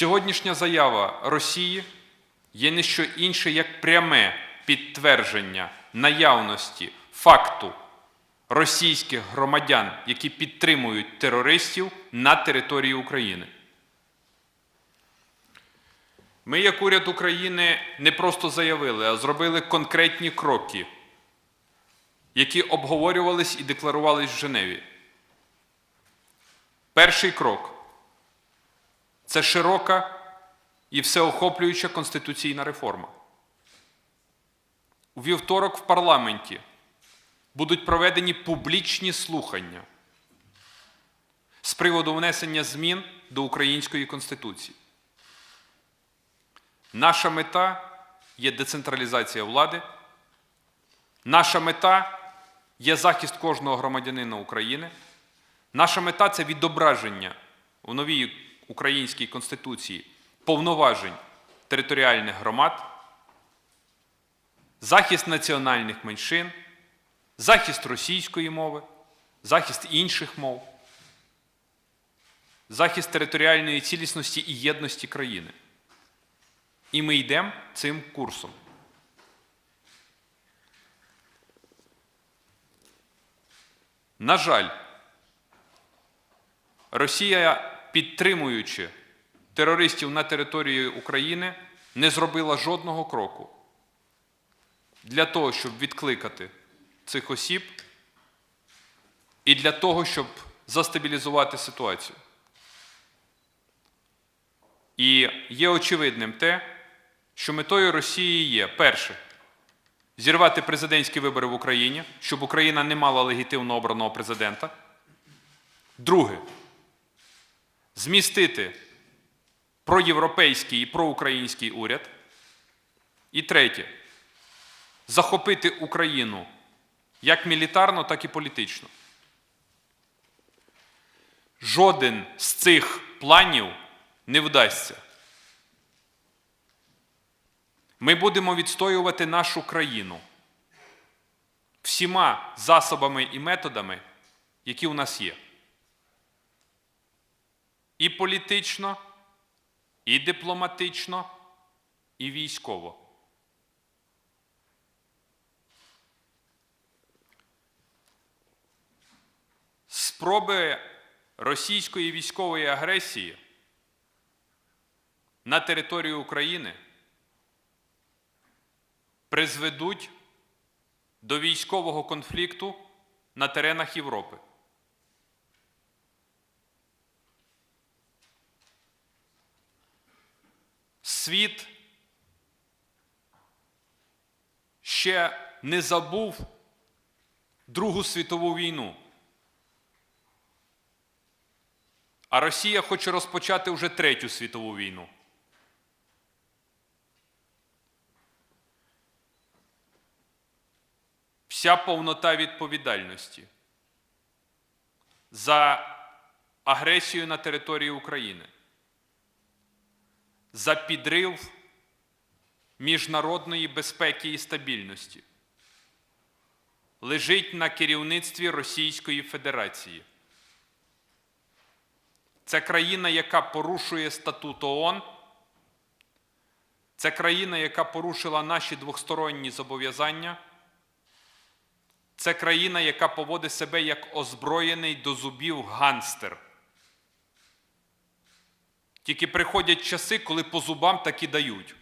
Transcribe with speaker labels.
Speaker 1: Сьогоднішня заява Росії є не що інше, як пряме підтвердження наявності факту російських громадян, які підтримують терористів на території України. Ми, як уряд України, не просто заявили, а зробили конкретні кроки, які обговорювались і декларувались в Женеві. Перший крок це широка і всеохоплююча конституційна реформа. У вівторок в парламенті будуть проведені публічні слухання з приводу внесення змін до Української Конституції. Наша мета є децентралізація влади. Наша мета є захист кожного громадянина України. Наша мета це відображення у новій українській конституції повноважень територіальних громад, захист національних меншин, захист російської мови, захист інших мов, захист територіальної цілісності і єдності країни. І ми йдемо цим курсом. На жаль, Росія, підтримуючи терористів на території України, не зробила жодного кроку для того, щоб відкликати цих осіб і для того, щоб застабілізувати ситуацію. І є очевидним те, що метою Росії є перше зірвати президентські вибори в Україні, щоб Україна не мала легітимно обраного президента. Друге змістити проєвропейський і проукраїнський уряд. І третє захопити Україну як мілітарно, так і політично. Жоден з цих планів не вдасться. Ми будемо відстоювати нашу країну всіма засобами і методами, які у нас є. І політично, і дипломатично, і військово. Спроби російської військової агресії на територію України призведуть до військового конфлікту на теренах Європи. Світ ще не забув Другу світову війну. А Росія хоче розпочати вже Третю світову війну. Вся повнота відповідальності за агресію на території України, за підрив міжнародної безпеки і стабільності лежить на керівництві Російської Федерації. Це країна, яка порушує статут ООН. Це країна, яка порушила наші двосторонні зобов'язання. Це країна, яка поводить себе як озброєний до зубів ганстер. Тільки приходять часи, коли по зубам таки дають.